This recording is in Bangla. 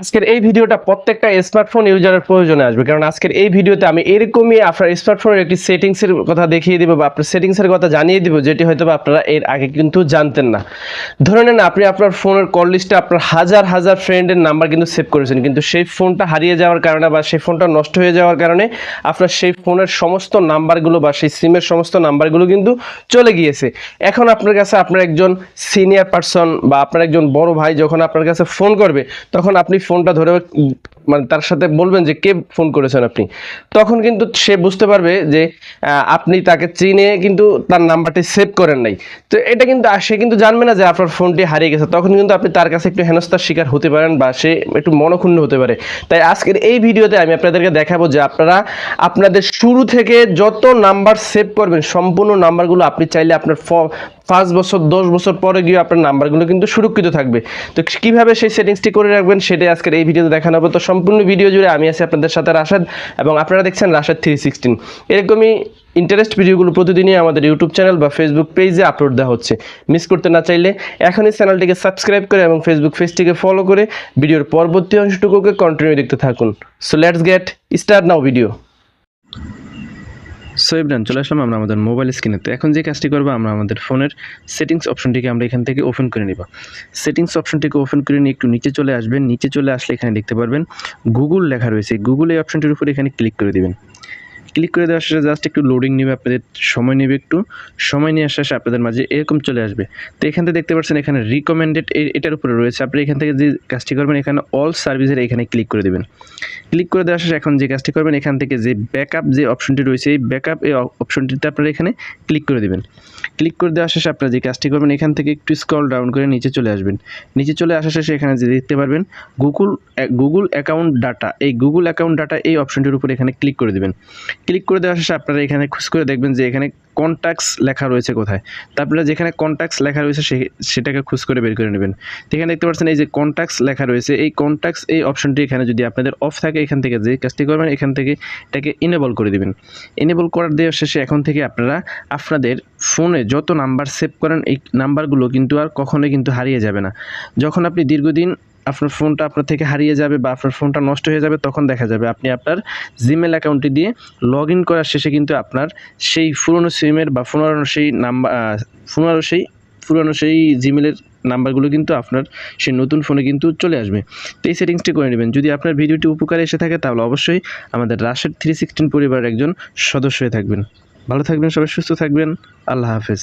আজকের এই ভিডিওটা প্রত্যেকটা স্মার্টফোন ইউজারের প্রয়োজনে আসবে। কারণ আজকের এই ভিডিওতে আমি এরকমই আপনার স্মার্টফোনের একটি সেটিংসের কথা দেখিয়ে দেবো বা আপনার সেটিংসের কথা জানিয়ে দিব, যেটি হয়তো আপনারা এর আগে কিন্তু জানতেন না। ধরে নেন আপনি আপনার ফোনের কল লিস্টে আপনার হাজার হাজার ফ্রেন্ডের নাম্বার কিন্তু সেভ করেছেন। কিন্তু সেই ফোনটা হারিয়ে যাওয়ার কারণে বা সেই ফোনটা নষ্ট হয়ে যাওয়ার কারণে আপনার সেই ফোনের সমস্ত নাম্বারগুলো বা সেই সিমের সমস্ত নাম্বারগুলো কিন্তু চলে গিয়েছে। এখন আপনার কাছে আপনার একজন সিনিয়র পার্সন বা আপনার একজন বড় ভাই যখন আপনার কাছে ফোন করবে, তখন আপনি ফোনটা ধরে মানে তার সাথে বলবেন যে কে ফোন করেছেন আপনি, তখন কিন্তু সে বুঝতে পারবে যে আপনি তাকে চিনে কিন্তু তার নাম্বারটি সেভ করেন নাই। তো এটা কিন্তু সে কিন্তু জানবে না যে আপনার ফোনটি হারিয়ে গেছে। তখন কিন্তু আপনি তার কাছে একটু হেনস্থার শিকার হতে পারেন বা সে একটু মনক্ষুণ্ণ হতে পারে। তাই আজকের এই ভিডিওতে আমি আপনাদেরকে দেখাবো যে আপনারা আপনাদের শুরু থেকে যত নাম্বার সেভ করবেন, সম্পূর্ণ নাম্বারগুলো আপনি চাইলে আপনার পাঁচ বছর, দশ বছর পরে গিয়ে আপনার নাম্বারগুলো কিন্তু সুরক্ষিত থাকবে। তো কীভাবে সেই সেটিংসটি করে রাখবেন সেটাই আজকের এই ভিডিওতে দেখানো হবে। তো সম্পূর্ণ ভিডিও জুড়ে আমি আছি আপনাদের সাথে রাশাদ এবং আপনারা দেখছেন রাশাদ থ্রি সিক্সটিন এরকমই ইন্টারেস্ট ভিডিওগুলো প্রতিদিনই আমাদের ইউটিউব চ্যানেল বা ফেসবুক পেজে আপলোড দেওয়া হচ্ছে। মিস করতে না চাইলে এখনই চ্যানেলটিকে সাবস্ক্রাইব করে এবং ফেসবুক পেজটিকে ফলো করে ভিডিওর পরবর্তী অংশটুকুকে কন্টিনিউ দেখতে থাকুন। So let's get start now video so এবার চলে আসলাম আমরা আমাদের মোবাইল স্ক্রিনে তো এখন যে কাজটি করব, আমরা আমাদের ফোনের সেটিংস অপশনটিকে আমরা এখান থেকে ওপেন করে নিব। সেটিংস অপশনটিকে ওপেন করে নিয়ে একটু নিচে চলে আসবেন। নিচে চলে আসলে এখানে দেখতে পারবেন গুগল লেখা রয়েছে। গুগল এই অপশনটির উপরে এখানে ক্লিক করে দিবেন। ক্লিক করে দেওয়ার শেষে জাস্ট একটু লোডিং নেবে, আপনাদের সময় নেবে একটু। সময় নিয়ে শেষে আপনাদের মাঝে এরকম চলে আসবে। তো এখান থেকে দেখতে পাচ্ছেন এখানে রিকমেন্ডেড এটার উপরে রয়েছে। আপনি এখান থেকে যে কাজটি করবেন, এখানে অল সার্ভিসের এখানে ক্লিক করে দেবেন। ক্লিক করে দেওয়ার শেষে এখন যে কাজটি করবেন, এখান থেকে যে ব্যাকআপ যে অপশনটি রয়েছে, এই ব্যাকআপ এই অপশনটিতে আপনারা এখানে ক্লিক করে দেবেন। ক্লিক করে দেওয়ার শেষে আপনারা যে কাজটি করবেন, এখান থেকে একটু স্ক্রল ডাউন করে নিচে চলে আসবেন। নিচে চলে আসার শেষে এখানে যে দেখতে পারবেন গুগল গুগল অ্যাকাউন্ট ডাটা এই গুগল অ্যাকাউন্ট ডাটা এই অপশনটির উপরে এখানে ক্লিক করে দেবেন। ক্লিক করে দেওয়ার শেষে আপনারা এখানে খুশ করে দেখবেন যে এখানে কন্ট্যাক্টস লেখা রয়েছে কোথায়। তা আপনারা যেখানে কন্ট্যাক্টস লেখা রয়েছে সেটাকে খুশ করে বের করে নেবেন। এখানে দেখতে পাচ্ছেন এই যে কন্ট্যাক্টস লেখা রয়েছে, এই কন্ট্যাক্টস এই অপশনটি এখানে যদি আপনাদের অফ থাকে, এখান থেকে যে কাজটি করবেন, এখান থেকে এটাকে ইনেবল করে দিবেন। ইনেবল করার দেওয়ার শেষে এখন থেকে আপনারা আপনাদের ফোনে যত নাম্বার সেভ করেন, এই নাম্বারগুলো কিন্তু আর কখনোই কিন্তু হারিয়ে যাবে না। যখন আপনি দীর্ঘদিন আপনার ফোনটা আপনার থেকে হারিয়ে যাবে বা আপনার ফোনটা নষ্ট হয়ে যাবে, তখন দেখা যাবে। আপনি আপনার জিমেল অ্যাকাউন্টটি দিয়ে লগ ইন করার শেষে কিন্তু আপনার সেই পুরনো সিমের বা পুরনো সেই নাম্বার পুরনো সেই পুরনো সেই জিমেলের নাম্বারগুলো কিন্তু আপনার সেই নতুন ফোনে কিন্তু চলে আসবে। তো এই সেটিংসটি করে নেবেন। যদি আপনার ভিডিওটি উপকারে এসে থাকে, তাহলে অবশ্যই আমাদের রাশের থ্রি সিক্সটিন পরিবারের একজন সদস্য হয়ে থাকবেন। ভালো থাকবেন সবাই, সুস্থ থাকবেন। আল্লাহ হাফেজ।